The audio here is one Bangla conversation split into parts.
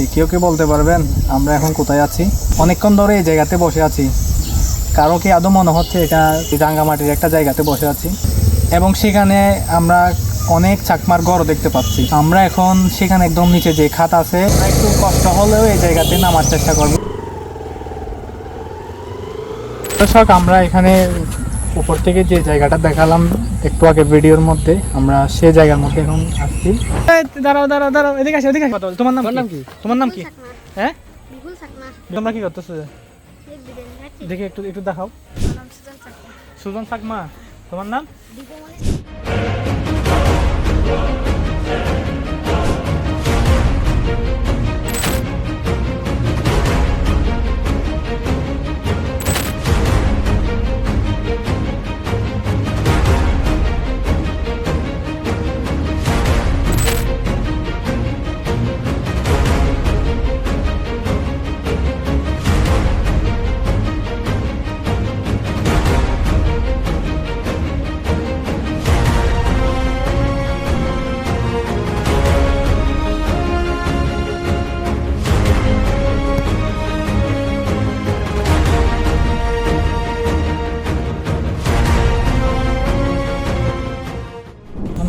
আছি। কেউ কি বলতে পারবেন? আমরা এখন কোথায় আছি? অনেকক্ষণ ধরে এই জায়গাতে বসে আছি। কারও কি আদৌ মনে হচ্ছে এটা রাঙ্গামাটির একটা জায়গাতে বসে আছি? এবং সেখানে আমরা অনেক চাকমার ঘরও দেখতে পাচ্ছি। আমরা এখন সেখানে একদম নিচে যে খাত আছে একটু কষ্ট হলেও এই জায়গাতে নামার চেষ্টা করব। দর্শক, আমরা এখানে উপর থেকে যে জায়গাটা দেখালাম একটু আগে ভিডিওর মধ্যে আমরা সে জায়গার মধ্যে এখন আসছি। দাঁড়াও দাঁড়াও দাঁড়াও এদিকে আসো এদিকে আসো। কথা তোমার নাম নাম কি? তোমার নাম কি? হ্যাঁ? তোমরা কি করতেছো? দেখি একটু একটু দেখাও। সুজন সাকমা। তোমার নাম?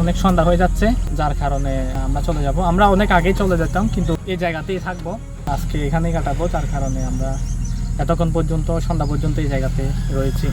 অনেক সন্ধ্যা হয়ে যাচ্ছে, যার কারণে আমরা চলে যাব। আমরা অনেক আগেই চলে যেতাম, কিন্তু এই জায়গাতেই থাকব। আজকে এখানেই কাটাবো, যার কারণে আমরা এতক্ষণ পর্যন্ত, সন্ধ্যা পর্যন্ত এই জায়গাতে রয়েছি।